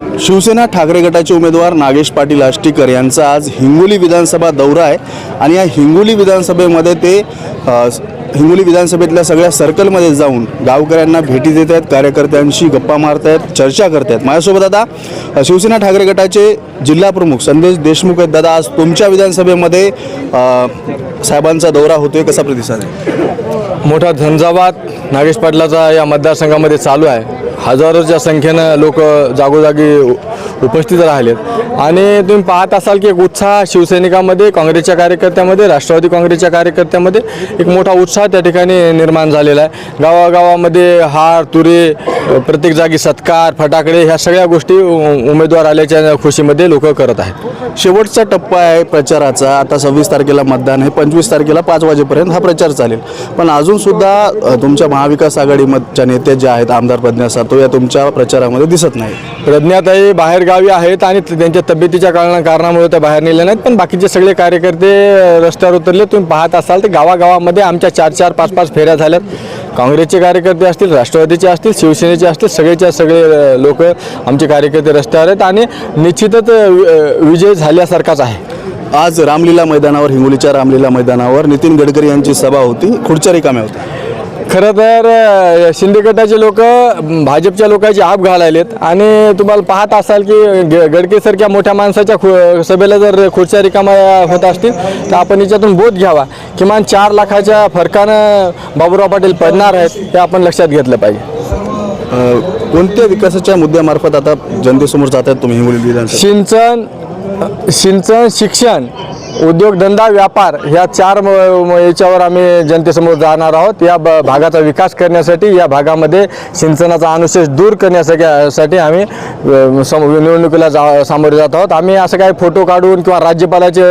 शिवसेना ठाकरे गटाचे उमेदवार नागेश पाटील आष्टीकर यांचा आज हिंगोली विधानसभा दौरा आहे आणि या हिंगोली विधानसभेमध्ये ते हिंगोली विधानसभेतल्या सगळ्या सर्कलमध्ये जाऊन गावकऱ्यांना भेटी देत आहेत कार्यकर्त्यांशी गप्पा मारत आहेत चर्चा करत आहेत. माझ्यासोबत आता शिवसेना ठाकरे गटाचे जिल्हाप्रमुख संदेश देशमुख आहेत. दादा आज तुमच्या विधानसभेमध्ये साहेबांचा दौरा होतोय कसा प्रतिसाद आहे? मोठा झंझावात नागेश पाटलाचा या मतदारसंघामध्ये चालू आहे. हजारोच्या संख्येनं लोक जागोजागी उपस्थित राहिलेत. आणि तुम्ही पाहत असाल की एक उत्साह शिवसैनिकामध्ये काँग्रेसच्या कार्यकर्त्यामध्ये राष्ट्रवादी काँग्रेसच्या कार्यकर्त्यामध्ये एक मोठा उत्साह त्या ठिकाणी निर्माण झालेला आहे. गावागावामध्ये हार तुरे प्रत्येक जागी सत्कार फटाकडे ह्या सगळ्या गोष्टी उमेदवार आल्याच्या खुशीमध्ये लोक करत आहेत. शेवटचा टप्पा आहे प्रचाराचा. आता सव्वीस तारखेला मतदान आहे. पंचवीस तारखेला पाच वाजेपर्यंत हा प्रचार चालेल. पण अजूनसुद्धा तुमच्या महाविकास आघाडीमधच्या नेते जे आहेत आमदार प्रज्ञा सातो या तुमच्या प्रचारामध्ये दिसत नाही प्रज्ञाताई बाहेर गावी आहेत आणि त्यांच्या तब्येतीच्या कारण कारणामुळे त्या बाहेर नेल्या नाहीत. पण बाकीचे सगळे कार्यकर्ते रस्त्यावर उतरले. तुम्ही पाहत असाल तर गावागावामध्ये आमच्या चार चार पाच पाच फेऱ्या झाल्यात. काँग्रेसचे कार्यकर्ते असतील राष्ट्रवादीचे असतील शिवसेनेचे असतील सगळेच्या सगळे लोक आमचे कार्यकर्ते रस्त्यावर आहेत आणि निश्चितच विजय झाल्यासारखाच आहे. आज रामलीला मैदानावर हिंगोलीच्या रामलीला मैदानावर नितीन गडकरी यांची सभा होती. खुर्च्या रिकाम्या होत्या. खरं तर शिंदे गटाचे लोक भाजपच्या लोकांची आप घालायलेत. आणि तुम्हाला पाहत असाल की ग- गडकेसारख्या मोठ्या माणसाच्या खु सभेला जर खुर्च्या रिकामा होत असतील तर आपण याच्यातून बोध घ्यावा. किमान चार लाखाच्या फरकानं बाबुराव पाटील पडणार आहेत हे आपण लक्षात घेतलं पाहिजे. कोणत्या विकासाच्या मुद्द्यामार्फत आता जनतेसमोर जातात तुम्ही हिंगोली विधानसभा सिंचन सिंचन शिक्षण उद्योगधंदा व्यापार ह्या चार याच्यावर आम्ही जनतेसमोर जाणार आहोत. या भागाचा विकास करण्यासाठी या भागामध्ये सिंचनाचा अनुशेष दूर करण्यासाठी साठी आम्ही निवडणुकीला जा सामोरे जात आहोत. आम्ही असं काही फोटो काढून किंवा राज्यपालाचे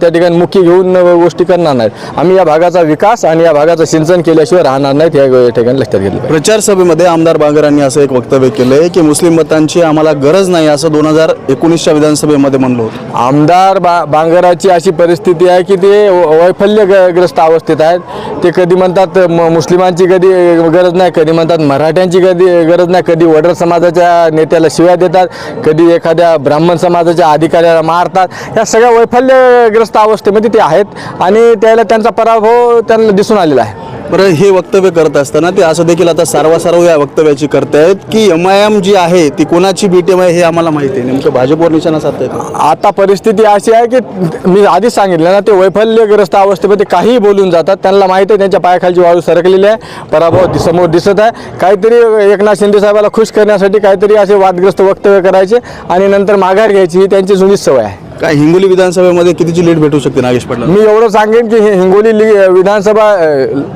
त्या ठिकाणी मुख्य घेऊन गोष्टी करणार नाहीत. आम्ही या भागाचा विकास आणि या भागाचं सिंचन केल्याशिवाय राहणार नाहीत या ठिकाणी लक्षात घेतलं. प्रचार सभेमध्ये आमदार बांगरांनी असं एक वक्तव्य केलंय की मुस्लिम मतांची आम्हाला गरज नाही असं दोन हजार एकोणीसच्या विधानसभेमध्ये म्हणलं आमदार बा बांगराची अशी परिस्थिती आहे की ते वैफल्यग्रस्त अवस्थेत आहेत. ते कधी म्हणतात म- मुस्लिमांची कधी गरज नाही कधी म्हणतात मराठ्यांची कधी गरज नाही कधी वडर समाजाच्या नेत्याला शिव्या देतात कधी एखाद्या ब्राह्मण समाजाच्या अधिकाऱ्याला मारतात. या सगळ्या वैफल्यग्रस्त अवस्थेमध्ये ते आहेत आणि त्याला त्यांचा पराभव त्यांना दिसून आलेला आहे. बरं हे वक्तव्य करत असताना ते असं देखील आता सारवासारव या वक्तव्याची करत आहेत की एम आय एम जी आहे ती कोणाची बी टी आहे हे आम्हाला माहिती आहे. नेमकं भाजपवर निशाणा साधतायत आता परिस्थिती अशी आहे की मी आधीच सांगितलं ना ते वैफल्यग्रस्त अवस्थेमध्ये काहीही बोलून जातात. त्यांना माहिती आहे त्यांच्या पायाखालची वाळू सरकलेली आहे पराभव समोर दिसत आहे. काहीतरी एकनाथ शिंदे साहेबाला खुश करण्यासाठी काहीतरी असे वादग्रस्त वक्तव्य करायचे आणि नंतर माघार घ्यायची ही त्यांची जुनीच सवय आहे. काय हिंगोली विधानसभेमध्ये कितीची लीड भेटू शकते नागेश पाटला मी एवढं सांगेन की हे हिंगोली ली विधानसभा अ,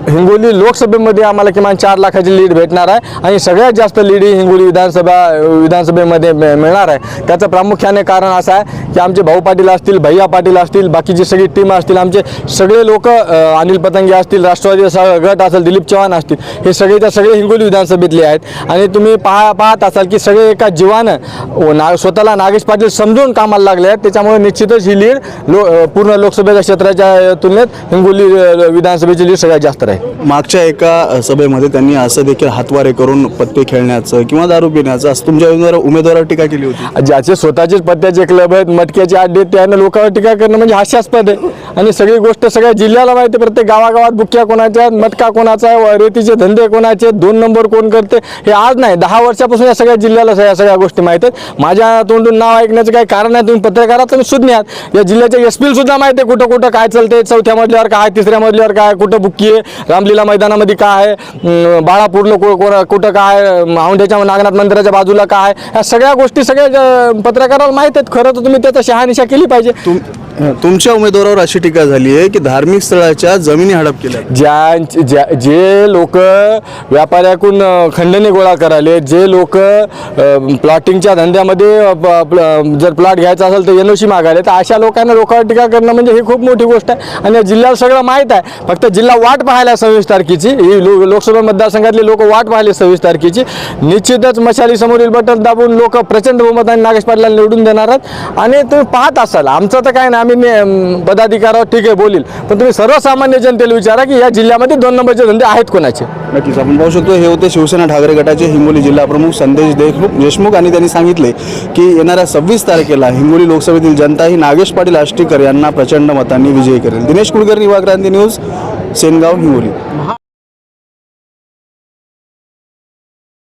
हिंगोली लोकसभेमध्ये आम्हाला किमान चार लाखाची लीड भेटणार आहे आणि सगळ्यात जास्त लीड ही हिंगोली विधानसभा विधानसभेमध्ये मिळणार आहे. त्याचं प्रामुख्याने कारण असं आहे की आमचे भाऊ पाटील असतील भैया पाटील असतील बाकीची सगळी टीम असतील आमचे सगळे लोक अनिल पतंगे असतील राष्ट्रवादी स- गट असेल दिलीप चव्हाण असतील हे सगळेच्या सगळे हिंगोली विधानसभेतले आहेत. आणि तुम्ही पाहा पाहत असाल की सगळे एका जीवानं ना स्वतःला नागेश पाटील समजून कामाला लागले आहेत त्याच्यामुळे निश्चितच ही लीड लो पूर्ण लोकसभेच्या क्षेत्राच्या तुलनेत हिंगोली विधानसभेची लीड सगळ्यात जास्त राहील. मागच्या एका सभेमध्ये त्यांनी असं देखील हातवारे करून पत्ते खेळण्याचं किंवा दारू पिण्याचं असं तुमच्या उमेदवार उमेदवारावर टीका केली होती. ज्याचे स्वतःचेच पत्त्याचे क्लब आहेत मटक्याचे अड्डे आहेत, त्यानं लोकांवर टीका करणं म्हणजे हास्यास्पद आहे. आणि सगळी गोष्ट सगळ्या जिल्ह्याला माहिती आहे. प्रत्येक गावागावात बुक्क्या कोणाच्या मटका कोणाचा आहे रेतीचे धंदे कोणाचे आहेत, दोन नंबर कोण करते हे आज नाही दहा वर्षापासून या सगळ्या जिल्ह्याला सगळ्या सगळ्या गोष्टी माहीत आहेत. माझ्या तोंडून नाव ऐकण्याचं काही कारण नाही तुम्ही पत्रकारात तुम्ही या जिल्ह्याच्या एस सुद्धा माहिती आहे कुठं कुठं काय चालते चौथ्या मजल्यावर काय तिसऱ्या मजल्यावर काय कुठं बुक्की आहे रामलीला मैदानामध्ये काय आहे बाळापूरलं बाळापूरला कुठं काय औंढ्याच्या नागनाथ मंदिराच्या बाजूला काय या ह्या सगळ्या गोष्टी सगळ्या पत्रकाराला माहीत आहेत. खरं तर तुम्ही त्याचा शहानिशा केली पाहिजे. तुमच्या उमेदवारावर अशी टीका झाली आहे की धार्मिक स्थळाच्या जमिनी हडप केल्या. ज्या ज्या जे लोक व्यापाऱ्याकडून खंडणी गोळा करायले जे लोक प्लॉटिंगच्या धंद्यामध्ये जर प्लॉट घ्यायचा असेल तर एन ओ सी तर अशा लोकांना लोकांवर टीका करणं म्हणजे ही खूप मोठी गोष्ट आहे. आणि जिल्ह्याला सगळं माहीत आहे. फक्त जिल्हा वाट पाहायला सव्वीस तारखेची ही लो लोकसभा मतदारसंघातले लोक वाट पाहिले सव्वीस तारखेची. निश्चितच मशाली समोरील बटन दाबून लोक प्रचंड बहुमताने नागेश पाटलाला निवडून देणार आहेत. आणि तुम्ही पाहत असाल आमचं तर काय नाही. आम्ही ने- ठीक आहे बोलील. पण तुम्ही सर्वसामान्य जनतेला विचारा की या जिल्ह्यामध्ये दोन नंबरचे धंदे आहेत कोणाचे? नक्कीच. आपण पाहू शकतो हे होते शिवसेना ठाकरे गटाचे हिंगोली जिल्हा प्रमुख संदेश देशमुख देशमुख आणि त्यांनी सांगितले की येणाऱ्या सव्वीस तारखेला हिंगोली लोकसभेतील जनता ही नागेश पाटील आष्टीकर यांना प्रचंड मतांनी विजयी करेल. दिनेश कुलकर्णी युवा क्रांती न्यूज सेनगाव हिंगोली.